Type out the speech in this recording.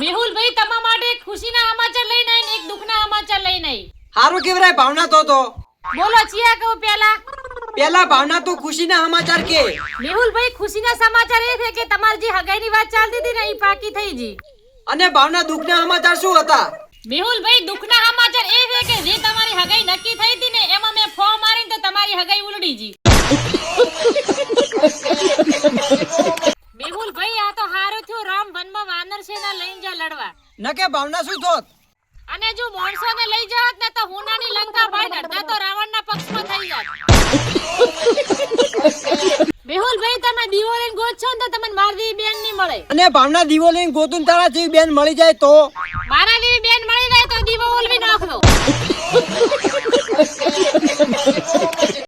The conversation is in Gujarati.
મેહુલભાઈ તમારા માટે ખુશીના સમાચાર લઈને આવીને એક દુઃખના સમાચાર લઈને આવી હારું કેવરાય ભાવના તો તો. બોલો ચિયા કહો પહેલા પેલા ભાવના તો ખુશીના સમાચાર કે? મેહુલભાઈ ખુશીના સમાચાર એ છે કે તમારી જે હગાઈની વાત ચાલતી હતી ને એ પાકી થઈ ગઈ. અને ભાવના દુઃખના સમાચાર શું હતા? મેહુલભાઈ દુઃખના સમાચાર એ છે કે જે તમારી હગાઈ નક્કી થઈ હતી ને એમાં મેં ફોર્મ મારીને તો તમારી હગાઈ ઉલડી ગઈ મેહુલભાઈ આ તો હારું થયું રામ વનમાં ને લઈ જા લડવા. નકે ભાવના શું થોત અને જો માણસોને લઈ જાત ને તો હુનાની લંકા ભાઈ અડધા તો રાવણના પક્ષમાં થઈ જાત. મેહુલભાઈ તમે દીવો લઈને ગોત છો તો તમને મારી બેન નહીં મળે. અને ભાવના દીવો લઈને ગોતું તારા જેવી બેન મળી જાય તો? મારા જેવી બેન મળી જાય તો દીવો ઓલવી નાખો.